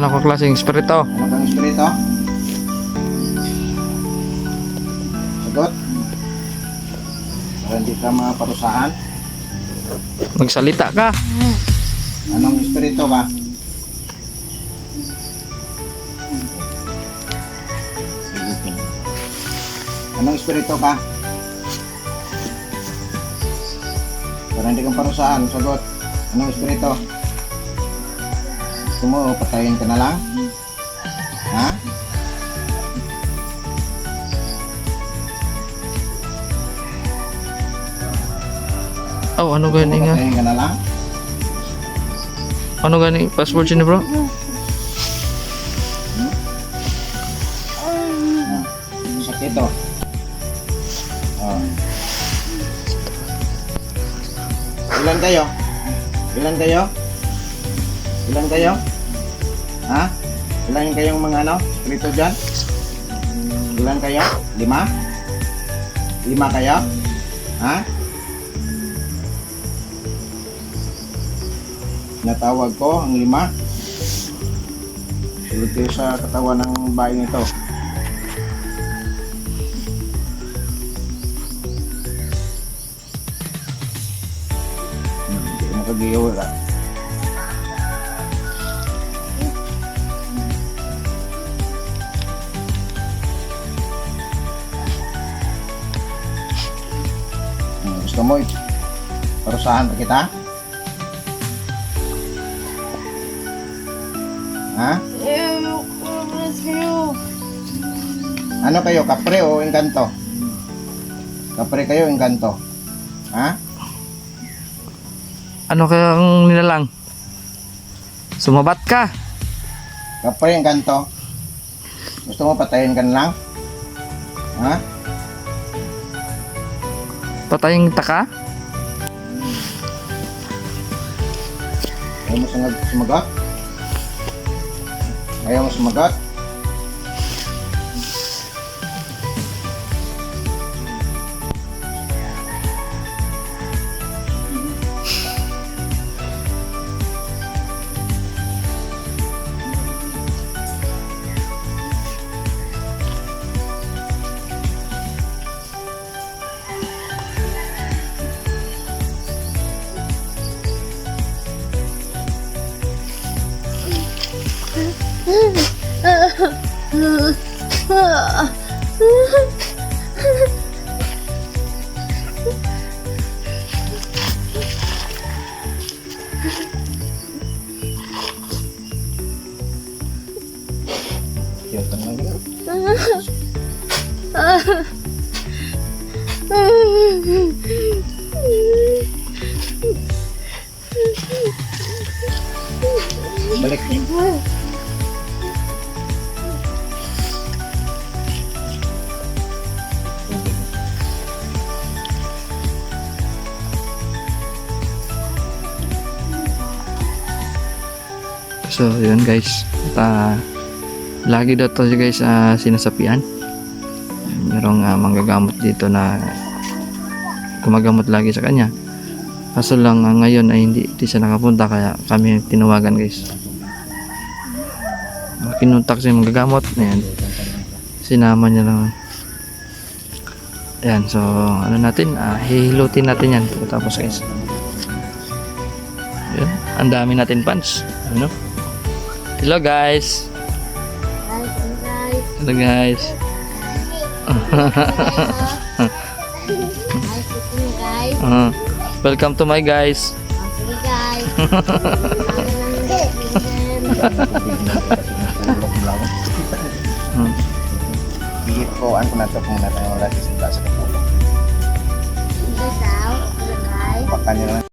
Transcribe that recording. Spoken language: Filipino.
Ano ka klaseng espiritu? Ano kang espiritu? Sagot? Para hindi ka maparusahan. Magsalita ka. Anong espiritu ka? Sige. Anong espiritu ka? Para hindi kang parusahan, sagot. Anong espiritu? Gusto mo, patayin ka na lang? Ha? Oh, ano Gusto mo, gani nga? patayin ka na lang? Ano gani password siya ni bro? Ah, sakit to. Oh. Ilan kayo? Ilan kayo? Ilan kayo? Ha? Ilan kayong mga ano? Espiritu dyan? Ilan kayo? Lima? Lima kayo? Ha? Natawag ko ang lima. Kayo sa katawan ng bahay nito. Hindi mo kagiyaw ka. Gusto mo, parusahan pa kita? Ha? Ano kayo, kapre o engkanto? Kapre kayo, engkanto? Ha? Ano kayang nilalang? Sumabat ka. Kapre, engkanto? Gusto mo patayin ka lang? Ha? Patayang taka? Ayaw mo sumag sumagot? Ayaw mo sumagot? Balik. So, yun guys. At, ah, lagi daw to guys ah, sinasapian. Merong ah, manggagamot dito na gumagamot lagi sa kanya. Kaso lang ah, ngayon ay hindi, hindi siya nakapunta kaya kami tinawagan guys. Ah, Kinuntak siya manggagamot. Ayan. Sinama niya lang. Ayan, so ano natin, ah, hihilutin natin yan. Tapos guys. Ayan, ang dami natin pants. Ano? Hello guys. Hello guys. Uh, welcome to my guys. Sige guys. Bihit ko, ano na ito kung natin wala sa kapulong. Baka